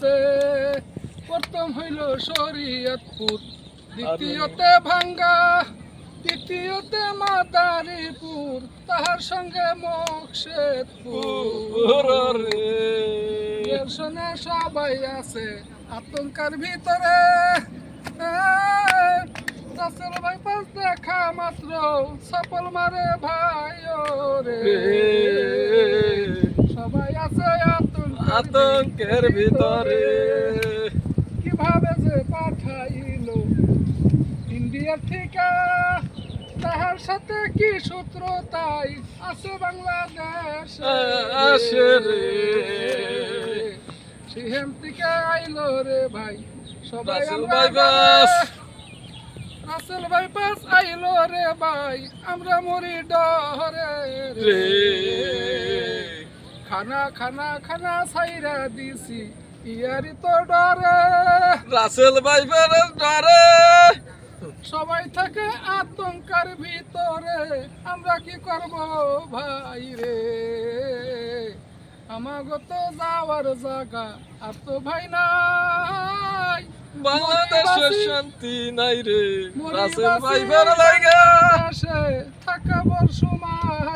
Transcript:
আছে প্রথম হইল শরীয়তপুর দ্বিতীয়তে ভাঙ্গা তৃতীয়তে মাদারীপুর তাহার সঙ্গে মোক্ষেদপুর এর শোনে সবাই আছে আতঙ্কার ভিতরে। ভাই পাশ দেখা মাত্র সফল মারে ভাই রে সবাই আছে আতঙ্কার ভিতরে। কীভাবে যে পাঠাইল? ইন্ডিয়ার থেকে তাহার সাথে কি সূত্র তাই? আছে বাংলাদেশ। আসে রে। সিহেম থেকে আইলো রে ভাই। সবাই আমরা বাইপাস। রাসেল বাইপাস আইলো রে ভাই। আমরা মরি ডরে রে। খানা খানা খানা সাইরা দিছি ইয়ারি তো ডরে। রাসেল ভাইবার ডরে। সবাই থাকে আতঙ্কার ভিতরে আমরা কি করব ভাই রে? আমাগো তো যাওয়ার জায়গা আর তো ভাই নাই। বাংলাদেশের শান্তি নাই রে। রাসেল ভাইবার লাগা। দেশে থাকা বর্ষমান